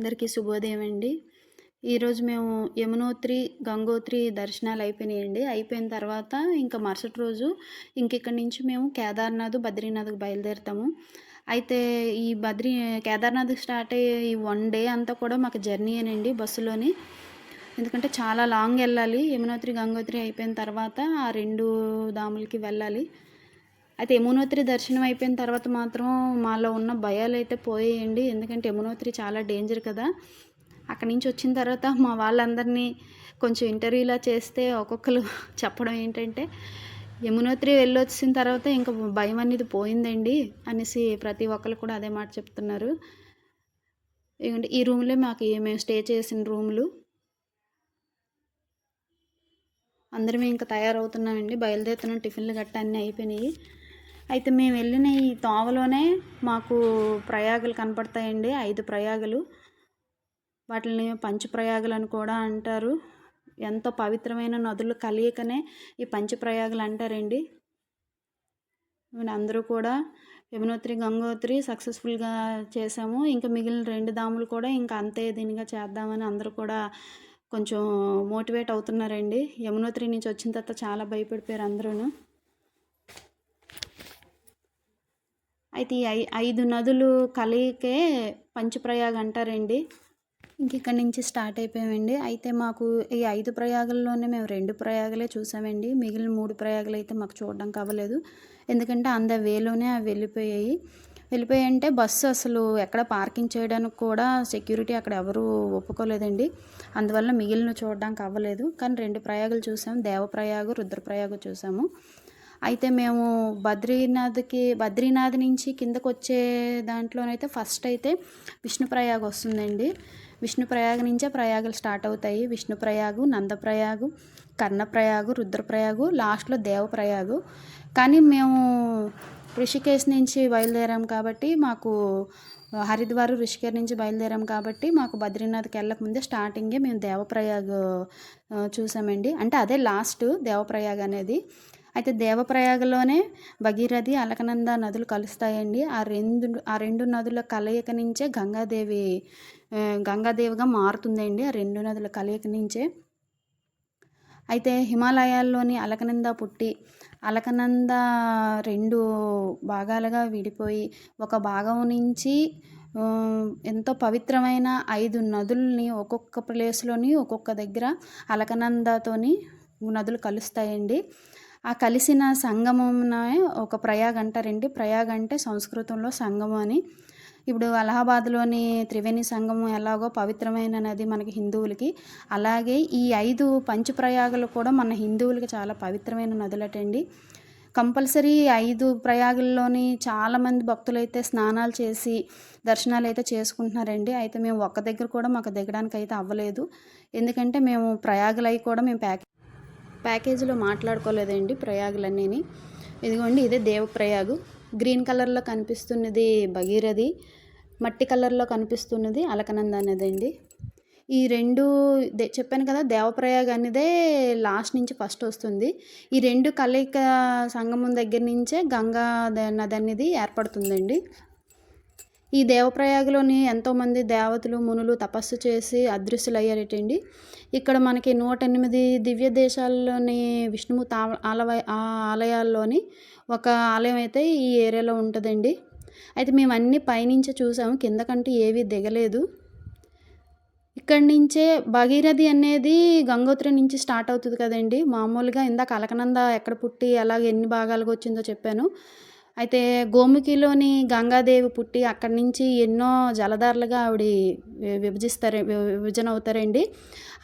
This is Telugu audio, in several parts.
అందరికీ శుభోదయం అండి ఈరోజు మేము యమునోత్రి గంగోత్రి దర్శనాలు అయిపోయినాయండి. అయిపోయిన తర్వాత ఇంకా మరుసటి రోజు ఇంకెక్కడి నుంచి మేము కేదార్నాథ్ బద్రీనాథ్కి బయలుదేరుతాము. అయితే ఈ బద్రీ కేదార్నాథ్ స్టార్ట్ అయ్యే ఈ వన్ డే అంతా కూడా మాకు జర్నీ అనండి బస్సులోని. ఎందుకంటే చాలా లాంగ్ వెళ్ళాలి. యమునోత్రి గంగోత్రి అయిపోయిన తర్వాత ఆ రెండు దాములకి వెళ్ళాలి. అయితే యమునోత్రి దర్శనం అయిపోయిన తర్వాత మాత్రం మాలో ఉన్న భయాలు అయితే పోయేయండి. ఎందుకంటే యమునోత్రి చాలా డేంజర్ కదా. అక్కడి నుంచి వచ్చిన తర్వాత మా వాళ్ళందరినీ కొంచెం ఇంటర్వ్యూలా చేస్తే ఒక్కొక్కరు చెప్పడం ఏంటంటే యమునోత్రి వెళ్ళొచ్చిన తర్వాత ఇంకా భయం అనేది పోయిందండి అనేసి ప్రతి ఒక్కరు కూడా అదే మాట చెప్తున్నారు. ఇదిగోండి ఈ రూమ్లే మాకు మేము స్టే చేసిన రూములు? అందరం ఇంకా తయారవుతున్నామండి. బయలుదేరుతున్నాం. టిఫిన్లు గట్టా అన్నీ అయిపోయినాయి. అయితే మేము వెళ్ళిన ఈ తోవలోనే మాకు ప్రయాగలు కనపడతాయండి. ఐదు ప్రయాగలు. వాటిని పంచప్రయాగలు అని కూడా అంటారు. ఎంతో పవిత్రమైన నదులు కలియకనే ఈ పంచప్రయాగలు అంటారండి. అందరూ కూడా యమునోత్రి గంగోత్రి సక్సెస్ఫుల్గా చేసాము ఇంకా మిగిలిన రెండు దాములు కూడా ఇంకా అంతే దీనిగా చేద్దామని అందరూ కూడా కొంచెం మోటివేట్ అవుతున్నారండి. యమునోత్రి నుంచి వచ్చిన తర్వాత చాలా భయపడిపోయారు అందరూ అయితే ఈ ఐ ఐదు నదులు కలిగే పంచప్రయాగ అంటారండి ఇంక ఇక్కడి నుంచి స్టార్ట్ అయిపోయామండి. అయితే మాకు ఈ ఐదు ప్రయాగంలోనే మేము రెండు ప్రయాగలే చూసామండి. మిగిలిన మూడు ప్రయాగలు అయితే మాకు చూడడం అవ్వలేదు ఎందుకంటే అంద వేలోనే అవి వెళ్ళిపోయాయి. వెళ్ళిపోయాయి అంటే బస్సు అసలు ఎక్కడ పార్కింగ్ చేయడానికి కూడా సెక్యూరిటీ అక్కడ ఎవరు ఒప్పుకోలేదండి. అందువల్ల మిగిలిన చూడడానికి అవ్వలేదు కానీ రెండు ప్రయాగలు చూసాము దేవప్రయాగ రుద్రప్రయాగ చూసాము. అయితే మేము బద్రీనాథ్కి బద్రీనాథ్ నుంచి కిందకు వచ్చే దాంట్లోనైతే ఫస్ట్ అయితే విష్ణుప్రయాగ్ వస్తుందండి. విష్ణుప్రయాగ నుంచే ప్రయాగలు స్టార్ట్ అవుతాయి. విష్ణుప్రయాగు నందప్రయాగు కర్ణప్రయాగు రుద్రప్రయాగు లాస్ట్లో దేవప్రయాగు. కానీ మేము ఋషికేశ్ నుంచి బయలుదేరాం కాబట్టి మాకు హరిద్వార్ ఋషికేశ్ నుంచి బయలుదేరాం కాబట్టి మాకు బద్రీనాథ్కి వెళ్ళక ముందే స్టార్టింగే మేము దేవప్రయాగ్ చూసామండి. అంటే అదే లాస్ట్ దేవప్రయాగ్ అనేది. అయితే దేవప్రయాగలోనే భగీరథి అలకనంద నదులు కలుస్తాయండి. ఆ రెండు ఆ రెండు నదుల కలయిక నుంచే గంగాదేవి గంగాదేవిగా మారుతుందండి. ఆ రెండు నదుల కలయిక నుంచే. అయితే హిమాలయాల్లోని అలకనంద పుట్టి అలకనంద రెండు భాగాలుగా విడిపోయి ఒక భాగం నుంచి ఎంతో పవిత్రమైన ఐదు నదుల్ని ఒక్కొక్క ప్లేస్లోని ఒక్కొక్క దగ్గర అలకనందతోని నదులు కలుస్తాయండి. ఆ కలిసిన సంగమం ఒక ప్రయాగ అంటారండి ప్రయాగ అంటే సంస్కృతంలో సంగమం అని. ఇప్పుడు అలహాబాద్లోని త్రివేణి సంగమం ఎలాగో పవిత్రమైన నది మనకి హిందువులకి. అలాగే ఈ ఐదు పంచప్రయాగలు కూడా మన హిందువులకి చాలా పవిత్రమైన నదులటండి. కంపల్సరీ ఐదు ప్రయాగుల్లోని చాలామంది భక్తులైతే స్నానాలు చేసి దర్శనాలు అయితే చేసుకుంటున్నారండి. అయితే మేము ఒక్క దగ్గర కూడా మాకు దిగడానికి అయితే అవ్వలేదు. ఎందుకంటే మేము ప్రయాగులు అవి కూడా మేము ప్యాక్ ప్యాకేజీలో మాట్లాడుకోలేదండి ప్రయాగులన్నీ ఇదిగోండి ఇదే దేవప్రయాగు. గ్రీన్ కలర్లో కనిపిస్తున్నది భగీరథి మట్టి కలర్లో కనిపిస్తున్నది అలకనంద అనేదండి ఈ రెండు చెప్పాను కదా దేవప్రయాగ అనేదే లాస్ట్ నుంచి ఫస్ట్ వస్తుంది. ఈ రెండు కలయిక సంగమం దగ్గర నుంచే గంగా నది అనేది ఏర్పడుతుందండి. ఈ దేవప్రయాగలోని ఎంతోమంది దేవతలు మునులు తపస్సు చేసి అదృశ్యులయ్యారటండి. ఇక్కడ మనకి నూట ఎనిమిది దివ్య దేశాల్లోని విష్ణుమూర్తి ఆలవ ఆలయ ఆలయాల్లోని ఒక ఆలయం అయితే ఈ ఏరియాలో ఉంటుందండి. అయితే మేము అన్నీ పైనుంచే చూసాము కిందకంటూ ఏవీ దిగలేదు. ఇక్కడి నుంచే భగీరథి అనేది గంగోత్రి నుంచి స్టార్ట్ అవుతుంది కదండి. మామూలుగా ఇందాక అలకనంద ఎక్కడ పుట్టి అలాగే ఎన్ని భాగాలుగా వచ్చిందో చెప్పాను. అయితే గోముఖిలోని గంగాదేవి పుట్టి అక్కడి నుంచి ఎన్నో జలధారలుగా ఆవిడ విభజిస్తారు విభజన అవుతారండి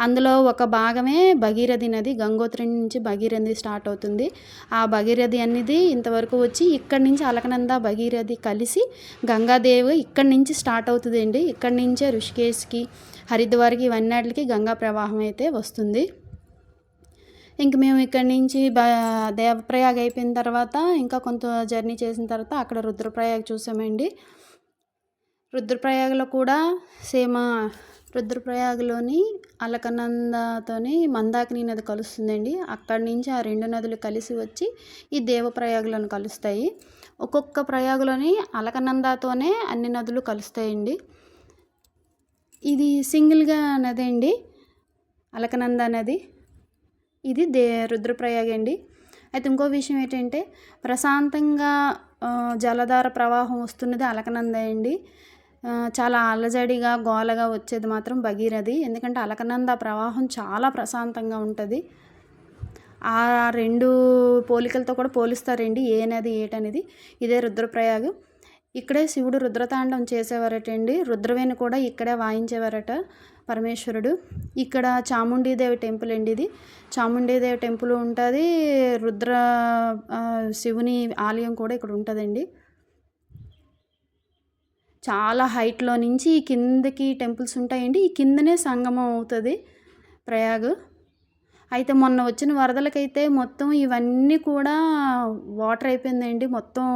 అందులో ఒక భాగమే భగీరథి నది గంగోత్రి నుంచి భగీరథి స్టార్ట్ అవుతుంది. ఆ భగీరథి అనేది ఇంతవరకు వచ్చి ఇక్కడి నుంచి అలకనంద భగీరథి కలిసి గంగాదేవి ఇక్కడి నుంచి స్టార్ట్ అవుతుందండి. ఇక్కడి నుంచే ఋషికేశ్కి హరిద్వార్కి ఇవన్నీటికి గంగా ప్రవాహం అయితే వస్తుంది. ఇంక మేము ఇక్కడి నుంచి దేవప్రయాగ్ అయిపోయిన తర్వాత ఇంకా కొంత జర్నీ చేసిన తర్వాత అక్కడ రుద్రప్రయాగ్ చూసామండి. రుద్రప్రయాగ్లో కూడా సేమ్ రుద్రప్రయాగ్లోని అలకనందతోని మందాకిని నది కలుస్తుందండి. అక్కడి నుంచి ఆ రెండు నదులు కలిసి వచ్చి ఈ దేవప్రయాగులను కలుస్తాయి. ఒక్కొక్క ప్రయాగులోని అలకనందతోనే అన్ని నదులు కలుస్తాయండి. ఇది సింగిల్గా నది అండి. అలకనంద నది. ఇది దే రుద్రప్రయాగ అండి. అయితే ఇంకో విషయం ఏంటంటే ప్రశాంతంగా జలధార ప్రవాహం వస్తున్నది అలకనంద అండి. చాలా అలజడిగా గోలగా వచ్చేది మాత్రం భగీరథి. ఎందుకంటే అలకనంద ప్రవాహం చాలా ప్రశాంతంగా ఉంటుంది. ఆ రెండు పోలికలతో కూడా పోలిస్తారండి ఏ నది ఏటనేది ఇదే రుద్రప్రయాగం. ఇక్కడే శివుడు రుద్రతాండం చేసేవారటండి. రుద్రవేణి కూడా ఇక్కడే వాయించేవారట పరమేశ్వరుడు. ఇక్కడ చాముండీదేవి టెంపుల్ అండి ఇది. చాముండీదేవి టెంపుల్ ఉంటుంది. రుద్ర శివుని ఆలయం కూడా ఇక్కడ ఉంటుందండి. చాలా హైట్లో నుంచి ఈ కిందకి టెంపుల్స్ ఉంటాయండి. ఈ కిందనే సంగమం అవుతుంది ప్రయాగ్. అయితే మొన్న వచ్చిన వరదలకైతే మొత్తం ఇవన్నీ కూడా వాటర్ అయిపోయిందండి. మొత్తం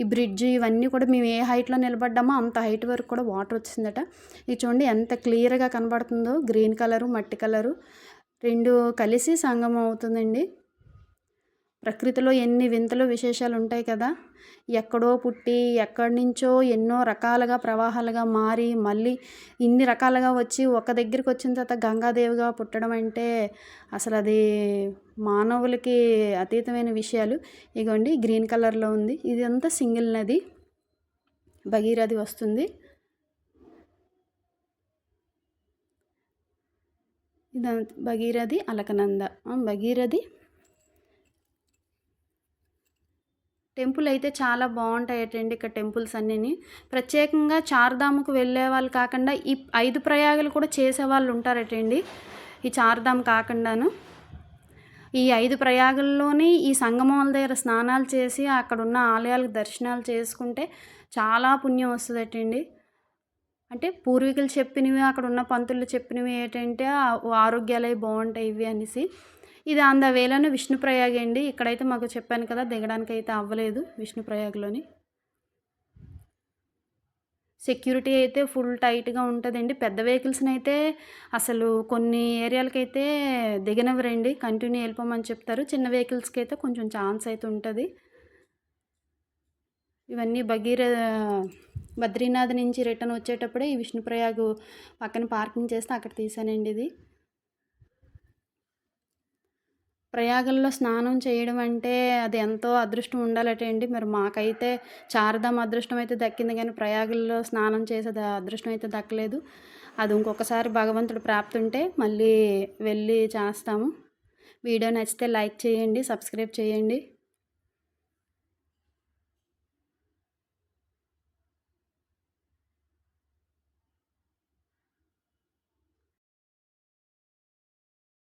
ఈ బ్రిడ్జ్ ఇవన్నీ కూడా మేము ఏ హైట్లో నిలబడ్డామో అంత హైట్ వరకు కూడా వాటర్ వచ్చిందట. ఇది చూడండి ఎంత క్లియర్గా కనబడుతుందో. గ్రీన్ కలరు మట్టి కలరు. రెండు కలిసి సంగమం అవుతుందండి. ప్రకృతిలో ఎన్ని వింతలు విశేషాలు ఉంటాయి కదా. ఎక్కడో పుట్టి ఎక్కడి నుంచో ఎన్నో రకాలుగా ప్రవాహాలుగా మారి మళ్ళీ ఇన్ని రకాలుగా వచ్చి ఒక దగ్గరికి వచ్చిన తర్వాత గంగాదేవిగా పుట్టడం అంటే అసలు అది మానవులకి అతీతమైన విషయాలు. ఇగోండి గ్రీన్ కలర్లో ఉంది. ఇదంతా సింగిల్ నది. భగీరథి వస్తుంది. ఇదంతా భగీరథి అలకనంద. భగీరథి టెంపుల్ అయితే చాలా బాగుంటాయటండి ఇక్కడ టెంపుల్స్ అన్నీ ప్రత్యేకంగా చార్ధాముకు వెళ్ళే వాళ్ళు కాకుండా ఈ ఐదు ప్రయాగాలు కూడా చేసేవాళ్ళు ఉంటారటండి. ఈ చార్ధామ్ కాకుండాను. ఈ ఐదు ప్రయాగంలోని ఈ సంగమాల దగ్గర స్నానాలు చేసి అక్కడున్న ఆలయాలకు దర్శనాలు చేసుకుంటే చాలా పుణ్యం వస్తుందటండి. అంటే పూర్వీకులు చెప్పినవి అక్కడ ఉన్న పంతులు చెప్పినవి ఏంటంటే ఆరోగ్యాలు అవి బాగుంటాయి ఇవి అనేసి. ఇది అంద వేళను విష్ణుప్రయాగ అండి. ఇక్కడైతే మాకు చెప్పాను కదా దిగడానికి అయితే అవ్వలేదు విష్ణుప్రయాగ్లోని. సెక్యూరిటీ అయితే ఫుల్ టైట్గా ఉంటుందండి. పెద్ద వెహికల్స్ని అయితే అసలు కొన్ని ఏరియాలకైతే దిగనివ్వరండి. కంటిన్యూ వెళ్ళిపోమని చెప్తారు. చిన్న వెహికల్స్కి అయితే కొంచెం ఛాన్స్ అయితే ఉంటుంది. ఇవన్నీ బగీర బద్రీనాథ్ నుంచి రిటర్న్ వచ్చేటప్పుడే ఈ విష్ణుప్రయాగ్ పక్కన పార్కింగ్ చేస్తే అక్కడ తీసానండి ఇది. ప్రయాగంలో స్నానం చేయడం అంటే అది ఎంతో అదృష్టం ఉండాలట అండి మరి మాకైతే చారధామ అదృష్టం అయితే దక్కింది కానీ ప్రయాగంలో స్నానం చేసే అదృష్టం అయితే దక్కలేదు. అది ఇంకొకసారి భగవంతుడు ప్రాప్తి ఉంటే మళ్ళీ వెళ్ళి చేస్తాము. వీడియో నచ్చితే లైక్ చేయండి సబ్స్క్రైబ్ చేయండి.